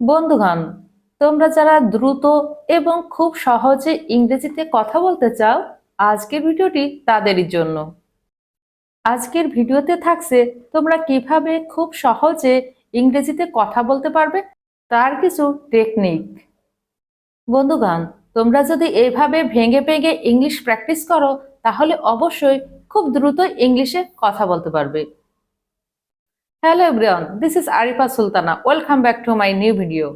বন্ধুগণ, তোমরা যারা দ্রুত এবং খুব সহজে ইংরেজিতে কথা বলতে চাও, আজকের ভিডিওটি তাদেরই জন্য। আজকের ভিডিওতে থাকছে তোমরা কীভাবে খুব সহজে ইংরেজিতে কথা বলতে পারবে, তার কিছু টেকনিক বন্ধুগণ, তোমরা যদি এইভাবে ভেঙে ভেঙে ইংলিশ প্র্যাকটিস করো, তাহলে অবশ্যই খুব দ্রুত ইংলিশে কথা বলতে পারবে। Hello everyone this is Arifa Sultana welcome back to my new video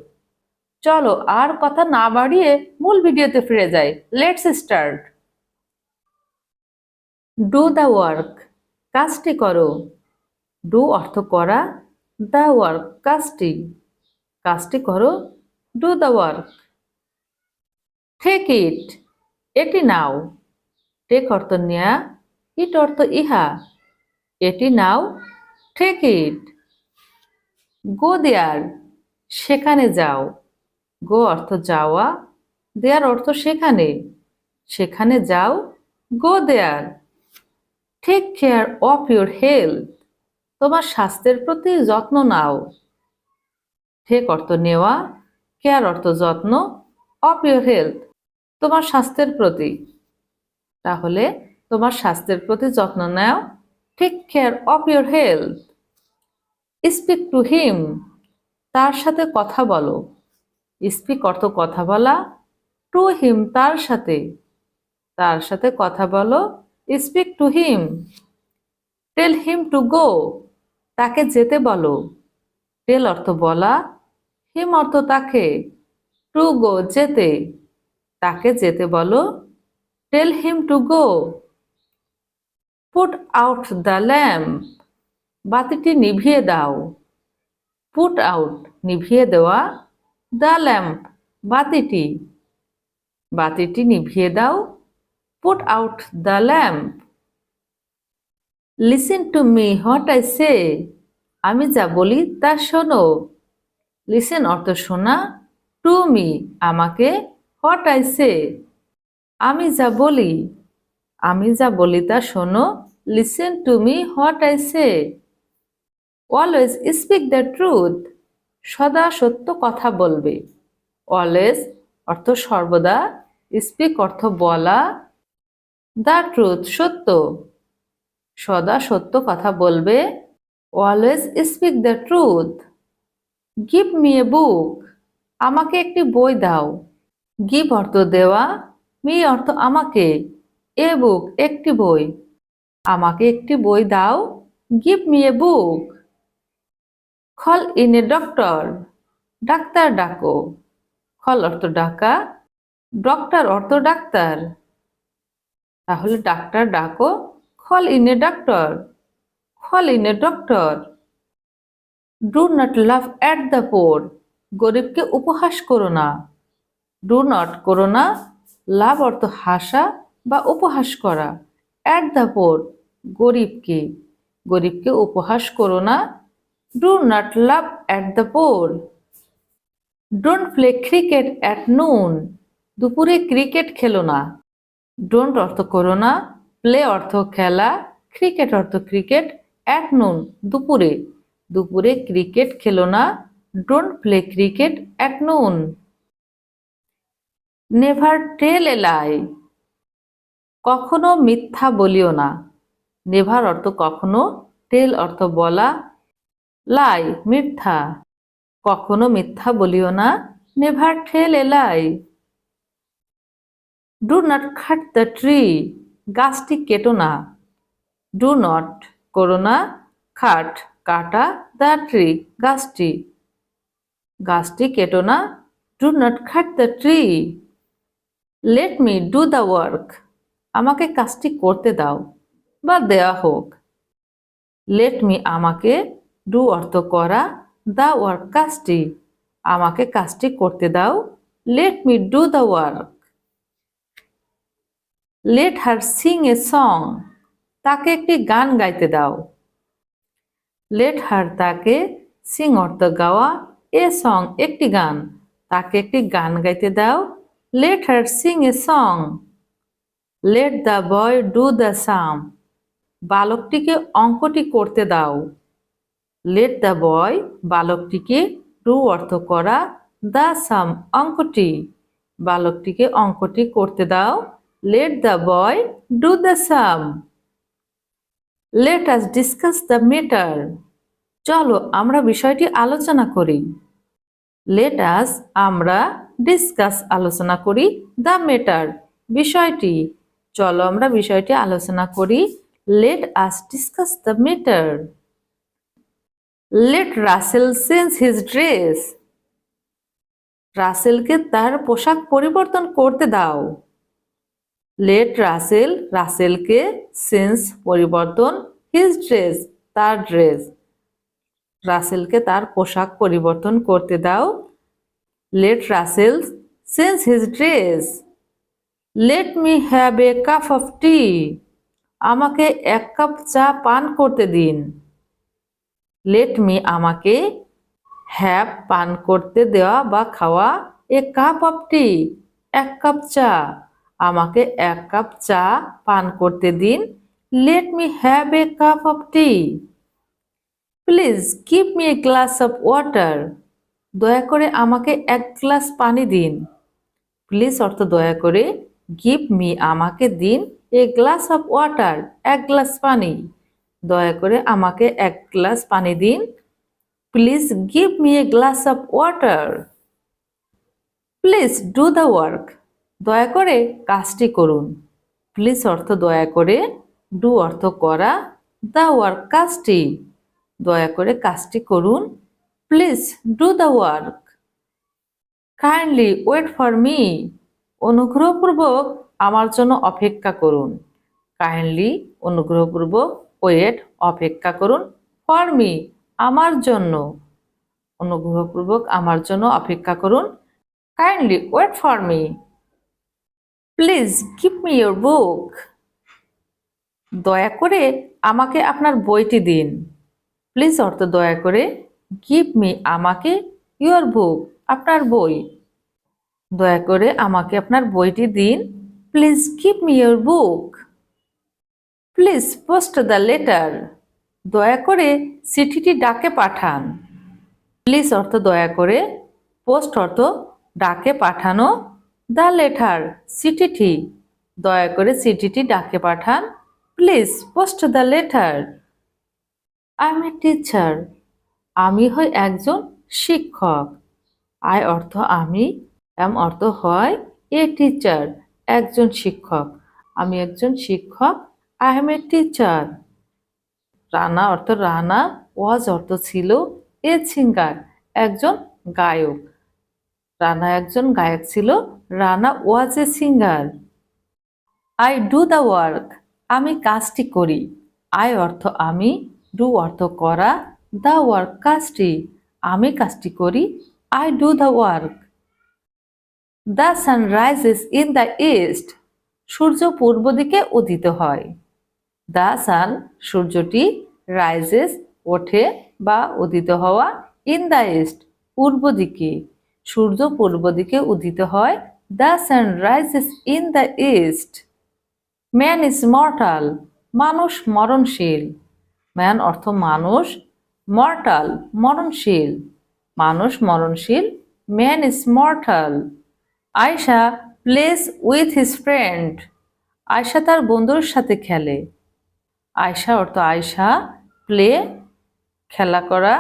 চলো, আর কথা না বাড়িয়ে মূল ভিডিওতে ফিরে যাই। Let's start do the work কাজটি করো। ডু অর্থ করা। দ্য ওয়ার্ক কাজটি। কাজটি করো। Do the work take it এটি নাও। টেক অর্থ নেয়া। ইট অর্থ ইহা। এটি নাও। টেক ইট গো দেয়ার, সেখানে যাও। গো অর্থ যাওয়া, দেয়ার অর্থ সেখানে। সেখানে যাও, go there. Take care of your health তোমার স্বাস্থ্যের প্রতি যত্ন নাও। টেক অর্থ নেওয়া কেয়ার অর্থ যত্ন অফ ইউর হেলথ তোমার স্বাস্থ্যের প্রতি। তাহলে তোমার স্বাস্থ্যের প্রতি যত্ন নাও। Take care of your health speak to him তার সাথে কথা বলো। স্পিক অর্থ কথা বলা। টু হিম তার সাথে। তার সাথে কথা বলো। Speak to him tell him to go তাকে যেতে বলো। টেল অর্থ বলা। হিম অর্থ তাকে। টু গো যেতে। তাকে যেতে বলো। Tell him to go put out the lamp বাতিটি নিভিয়ে দাও। পুট আউট নিভিয়ে দেওয়া দ্য ল্যাম্প বাতিটি। বাতিটি নিভিয়ে দাও। Put out the lamp listen to me what I say আমি যা বলি, তা শোনো। লিসেন অর্থ শোনা। টু মি আমাকে হোয়াট আই সে আমি যা বলি আমি যা বলি তা শোনো। Listen to me what I say always speak the truth সদা সত্য কথা বলবে। অলওয়েজ অর্থ সর্বদা। স্পিক অর্থ বলা। দ্য ট্রুথ সত্য। সদা সত্য কথা বলবে। Always speak the truth give me a book আমাকে একটি বই দাও। গিভ অর্থ দেওয়া। মি অর্থ আমাকে। এ বুক, একটি বই। আমাকে একটি বই দাও, গিভ মি এ বুক। খল ইন এ ডক্টর, ডাক্তার ডাকো। খল অর্থ ডাকা, ডক্টর অর্থ ডাক্তার। তাহলে ডাক্তার ডাকো call in a doctor call in a doctor. Do not laugh at the poor, গরিবকে উপহাস করো না। ডু নট করো না, লাভ অর্থ হাসা বা উপহাস করা। অ্যাট দ্য পোর গরিবকে গরিবকে উপহাস করো না। Do not laugh at the poor don't play cricket at noon দুপুরে ক্রিকেট খেলো না। ডোন্ট অর্থ করো না। প্লে অর্থ খেলা। ক্রিকেট অর্থ ক্রিকেট অ্যাট নুন দুপুরে। দুপুরে ক্রিকেট খেলো না। Don't play cricket at noon never tell a কখনো মিথ্যা বলিও না। নেভার অর্থ কখনো, টেল অর্থ বলা, লাই, মিথ্যা। কখনো মিথ্যা বলিও না, never tell a lie. Do not cut the tree, গাছটি কেটো না। ডু নট করো না খাট কাটা দ্য ট্রি, গাছটি। গাছটি কেটো না, do not cut the tree. Let me do the work. আমাকে কাজটি করতে দাও বা দেওয়া হোক। লেট মি আমাকে ডু অর্থ করা দ্য ওয়ার্ক কাজটি। আমাকে কাজটি করতে দাও let me do the work let her sing a song তাকে একটি গান গাইতে দাও। লেট হার তাকে সিং অর্থ গাওয়া, এ সং একটি গান, তাকে একটি গান গাইতে দাও। Let her sing a song let the boy do the sum বালকটিকে অঙ্কটি করতে দাও। লেট দ্য বয় বালকটিকে টু অর্থ করা দ্য সাম অঙ্কটি। বালকটিকে অঙ্কটি করতে দাও। Let the boy do the sum let us discuss the matter চলো আমরা বিষয়টি আলোচনা করি। লেট আস আমরা ডিসকাস আলোচনা করি দ্য মেটার বিষয়টি। চলো আমরা বিষয়টি আলোচনা করি। Let us discuss the matter let Russell change his dress রাসেলকে তার পোশাক পরিবর্তন করতে দাও। লেট রাসেল রাসেলকে সেন্স পরিবর্তন হিজ ড্রেস তার ড্রেস রাসেলকে তার পোশাক পরিবর্তন করতে দাও। Let Rasel change his dress let me have a cup of tea আমাকে এক কাপ চা পান করতে দিন। লেট মি আমাকে হ্যাভ পান করতে দেওয়া বা খাওয়া এ কাপ অফ টি এক কাপ চা। আমাকে এক কাপ চা পান করতে দিন। Let me have a cup of tea please give me a glass of water দয়া করে আমাকে এক গ্লাস পানি দিন। প্লিজ অর্থ দয়া করে গিভ মি আমাকে দিন এ গ্লাস অফ ওয়াটার এক গ্লাস পানি। দয়া করে আমাকে এক গ্লাস পানি দিন। Please give me a glass of water please do the work দয়া করে কাজটি করুন। প্লিজ অর্থ দয়া করে ডু অর্থ করা দ্য ওয়ার্ক কাজটি। দয়া করে কাজটি করুন। Please do the work kindly wait for me অনুগ্রহপূর্বক আমার জন্য অপেক্ষা করুন। কাইন্ডলি অনুগ্রহপূর্বক ওয়েট, অপেক্ষা করুন। ফর মি আমার জন্য। অনুগ্রহপূর্বক আমার জন্য অপেক্ষা করুন। Kindly wait for me please keep me your book দয়া করে আমাকে আপনার বইটি দিন। প্লিজ অর্থ দয়া করে গিভ মি আমাকে ইয়োর বুক আপনার বই। দয়া করে আমাকে আপনার বইটি দিন। Please give me your book please post the letter দয়া করে চিঠিটি ডাকে পাঠান। প্লিজ অর্থ দয়া করে পোস্ট অর্থ ডাকে পাঠানো দ্য লেটার চিঠিটি। দয়া করে চিঠিটি ডাকে পাঠান। Please post the letter I am a teacher আমি হই একজন শিক্ষক। আই অর্থ আমি এম অর্থ হয়, এ টিচার একজন শিক্ষক। আমি একজন শিক্ষক I am a teacher Rana অর্থ রানা, ওয়াজ অর্থ ছিল, এ সিঙ্গার একজন গায়ক। রানা একজন গায়ক ছিল, Rana was a singer I do the work আমি কাজটি করি। আই অর্থ আমি ডু অর্থ করা দ্য ওয়ার্ক কাজটি, আমি কাজটি করি। I do the work the sun rises in the east সূর্য পূর্ব দিকে উদিত হয়। দ্য সান সূর্যটি রাইজেস ওঠে বা উদিত হওয়া ইন দ্য ইস্ট পূর্ব দিকে। সূর্য পূর্ব দিকে উদিত হয়। The sun rises in the east man is mortal মানুষ মরণশীল। ম্যান অর্থ মানুষ মর্টাল মরণশীল। মানুষ মরণশীল man is mortal Ayesha plays with his friend Ayesha তার বন্ধুর সাথে খেলে। আয়শা অর্থ আয়শা প্লে খেলা করা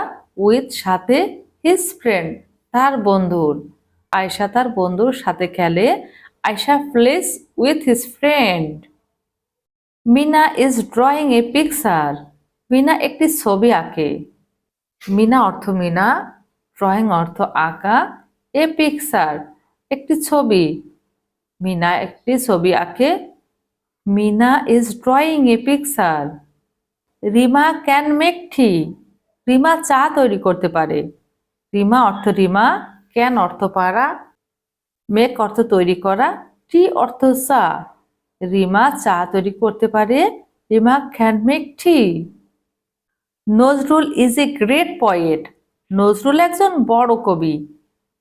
উইথ সাথে হিজ ফ্রেন্ড তার বন্ধুর। আয়শা তার বন্ধুর সাথে খেলে। Ayesha plays with his friend Mina is drawing a picture Mina একটি ছবি আঁকে। মিনা অর্থ মিনা ড্রয়িং অর্থ আঁকা। এ পিকচার একটি ছবি। মিনা একটি ছবি আঁকে। Mina is drawing a picture Rima can make tea Rima চা তৈরি করতে পারে। রিমা অর্থ রিমা ক্যান অর্থ পারা মেক অর্থ তৈরি করা। টি অর্থ চা। রিমা চা তৈরি করতে পারে। Rima can make tea Nazrul is a great poet Nazrul একজন বড় কবি।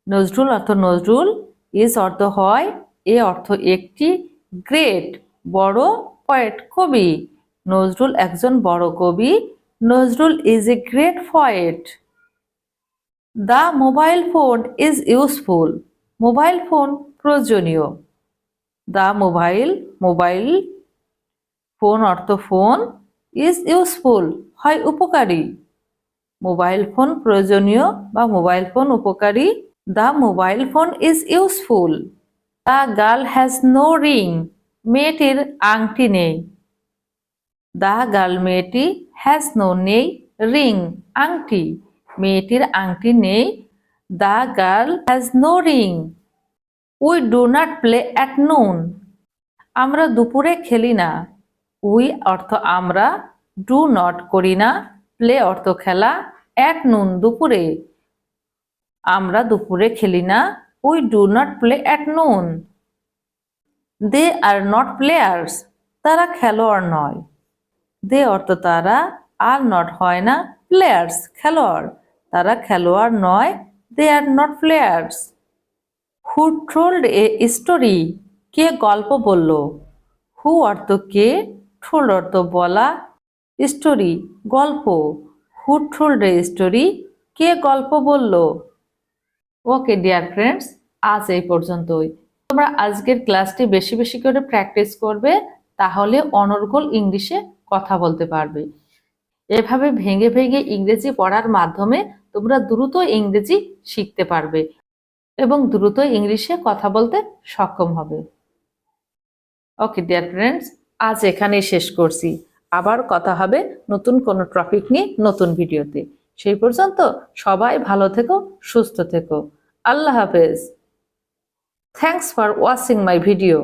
নজরুল অর্থ নজরুল। ইজ অর্থ হয়, এ অর্থ একটি গ্রেট, বড় পয়েট কবি। নজরুল একজন বড় কবি। Nazrul is a great poet the mobile phone is useful mobile phone প্রয়োজনীয়। দ্য মোবাইল মোবাইল ফোন অর্থ ফোন ইজ ইউজফুল হয় উপকারী। মোবাইল ফোন প্রয়োজনীয় বা মোবাইল ফোন উপকারী। The mobile phone is useful the girl has no ring মেয়েটির আংটি নেই. দ্য গার্ল মেয়েটি হ্যাজ নো নেই রিং আংটি মেয়েটির আংটি নেই. The girl has no ring we do not play at noon আমরা দুপুরে খেলি না। উই অর্থ আমরা ডু নট করি না। প্লে অর্থ খেলা অ্যাট নুন দুপুরে। আমরা দুপুরে খেলি না। We do not play at noon they are not players তারা খেলোয়াড় নয়। দে অর্থ তারা আর নট হয় না। প্লেয়ার্স খেলোয়াড়। তারা খেলোয়াড় নয়। They are not players who told a story কে গল্প বলল? হু অর্থ কে? টোল্ড অর্থ বলা। স্টোরি গল্প। হু টোল্ড এ স্টোরি কে গল্প বলল? ওকে ডিয়ার ফ্রেন্ডস আজ এই পর্যন্তই। তোমরা আজকের ক্লাসটি বেশি বেশি করে প্র্যাকটিস করবে, তাহলে অনর্গল ইংলিশে কথা বলতে পারবে। এভাবে ভেঙে ভেঙে ইংরেজি পড়ার মাধ্যমে তোমরা দ্রুত ইংরেজি শিখতে পারবে এবং দ্রুত ইংলিশে কথা বলতে সক্ষম হবে। ওকে ডিয়ার ফ্রেন্ডস আজ এখানেই শেষ করছি। আবার কথা হবে নতুন কোনো টপিক নিয়ে নতুন ভিডিওতে সেই পর্যন্ত সবাই ভালো থেকো, সুস্থ থেকো। আল্লাহ হাফেজ। Thanks for watching my video